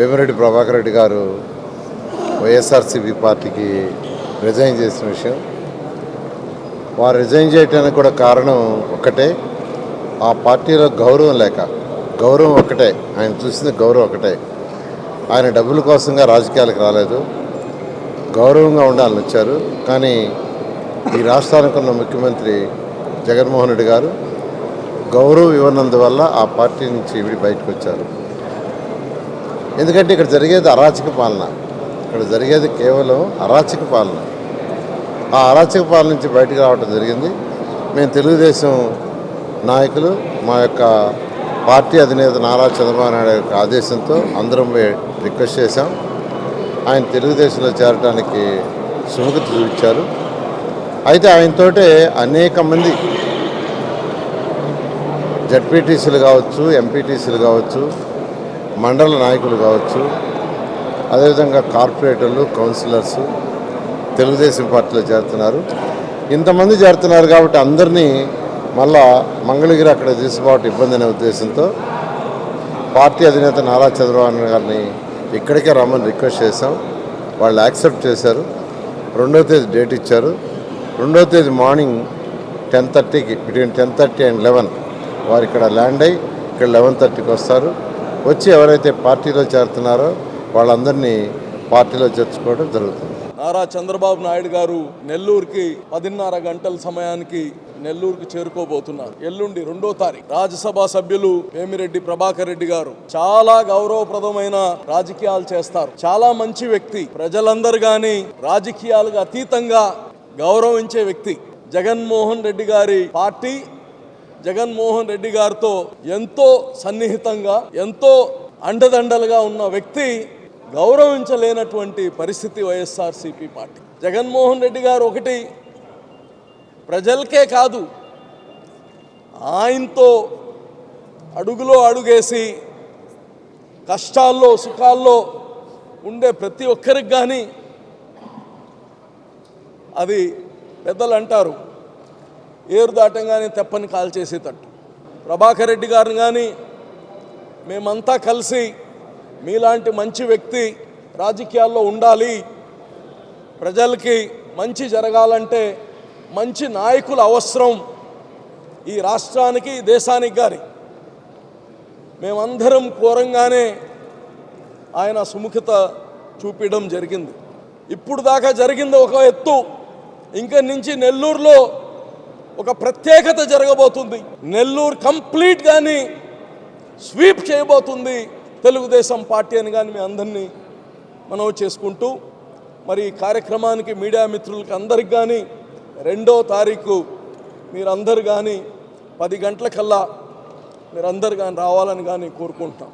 వేమిరెడ్డి ప్రభాకర్ రెడ్డి గారు వైఎస్ఆర్సీపీ పార్టీకి రిజైన్ చేసిన విషయం. వారు రిజైన్ చేయడానికి కూడా కారణం ఒక్కటే. ఆ పార్టీలో గౌరవం లేక గౌరవం ఒకటే ఆయన చూసింది గౌరవం ఒకటే ఆయన డబ్బుల కోసంగా రాజకీయాలకు రాలేదు. గౌరవంగా ఉండాలని వచ్చారు. కానీ ఈ రాష్ట్రానికి ఉన్న ముఖ్యమంత్రి జగన్మోహన్ రెడ్డి గారు గౌరవం ఇవ్వనందువల్ల ఆ పార్టీ నుంచి ఇవి బయటకు వచ్చారు. ఎందుకంటే ఇక్కడ జరిగేది అరాచక పాలన. ఇక్కడ జరిగేది కేవలం అరాచక పాలన. ఆ అరాచక పాలన నుంచి బయటకు రావడం జరిగింది. మేము తెలుగుదేశం నాయకులు మా యొక్క పార్టీ అధినేత నారా చంద్రబాబు నాయుడు యొక్క ఆదేశంతో అందరం పోయి రిక్వెస్ట్ చేశాం. ఆయన తెలుగుదేశంలో చేరడానికి సుముఖత చూపించారు. అయితే ఆయనతోటే అనేక మంది జడ్పీటీసీలు కావచ్చు ఎంపీటీసీలు కావచ్చు మండల నాయకులు కావచ్చు అదేవిధంగా కార్పొరేటర్లు కౌన్సిలర్స్ తెలుగుదేశం పార్టీలో చేరుతున్నారు. ఇంతమంది చేరుతున్నారు కాబట్టి అందరినీ మళ్ళా మంగళగిరి అక్కడ తీసుకోవటం ఇబ్బంది అనే ఉద్దేశంతో పార్టీ అధినేత నారా చంద్రబాబు గారిని ఇక్కడికే రమ్మని రిక్వెస్ట్ చేశాం. వాళ్ళు యాక్సెప్ట్ చేశారు. రెండో తేదీ డేట్ ఇచ్చారు. రెండో తేదీ మార్నింగ్ టెన్ థర్టీకి between ten thirty and eleven వారు ఇక్కడ ల్యాండ్ అయ్యి ఇక్కడ లెవెన్ థర్టీకి వస్తారు. వచ్చి ఎవరైతే పార్టీలో చేరుతున్నారో వాళ్ళందరినీ పార్టీలో చేర్చుకోవడం జరుగుతుంది. నారా చంద్రబాబు నాయుడు గారు నెల్లూరుకి పదిన్నర గంటల సమయానికి నెల్లూరుకి చేరుకోబోతున్నారు. ఎల్లుండి రెండో తారీఖు రాజ్యసభ సభ్యులు వేమిరెడ్డి ప్రభాకర్ రెడ్డి గారు చాలా గౌరవప్రదమైన రాజకీయాలు చేస్తారు. చాలా మంచి వ్యక్తి. ప్రజలందరూ గాని రాజకీయాలకు అతీతంగా గౌరవించే వ్యక్తి. జగన్మోహన్ రెడ్డి గారి పార్టీ జగన్మోహన్ రెడ్డి గారితో ఎంతో సన్నిహితంగా ఎంతో అండదండలుగా ఉన్న వ్యక్తి గౌరవించలేనటువంటి పరిస్థితి వైఎస్ఆర్సీపీ పార్టీ. జగన్మోహన్ రెడ్డి గారు ఒకటి ప్రజలకే కాదు ఆయనతో అడుగులో అడుగేసి కష్టాల్లో సుఖాల్లో ఉండే ప్రతి ఒక్కరికి కానీ అది పెద్దలు అంటారు ఏరు దాటంగానే తెప్పని కాల్ చేసేటట్టు. ప్రభాకర్ రెడ్డి గారిని కానీ మేమంతా కలిసి మీలాంటి మంచి వ్యక్తి రాజకీయాల్లో ఉండాలి. ప్రజలకి మంచి జరగాలంటే మంచి నాయకుల అవసరం ఈ రాష్ట్రానికి ఈ దేశానికి కానీ మేమందరం కోరంగానే ఆయన సుముఖత చూపించడం జరిగింది. ఇప్పుడు దాకా జరిగింది ఒక ఎత్తు. ఇంక నుంచి నెల్లూరులో ఒక ప్రత్యేకత జరగబోతుంది. నెల్లూరు కంప్లీట్ కానీ స్వీప్ చేయబోతుంది. తెలుగుదేశం పార్టీ అని కానీ మీ అందరినీ మనం చేసుకుంటూ మరి ఈ కార్యక్రమానికి మీడియా మిత్రులకి అందరికి కానీ రెండో తారీఖు మీరందరు కానీ పది గంటలకల్లా మీరందరు కానీ రావాలని కానీ కోరుకుంటున్నాం.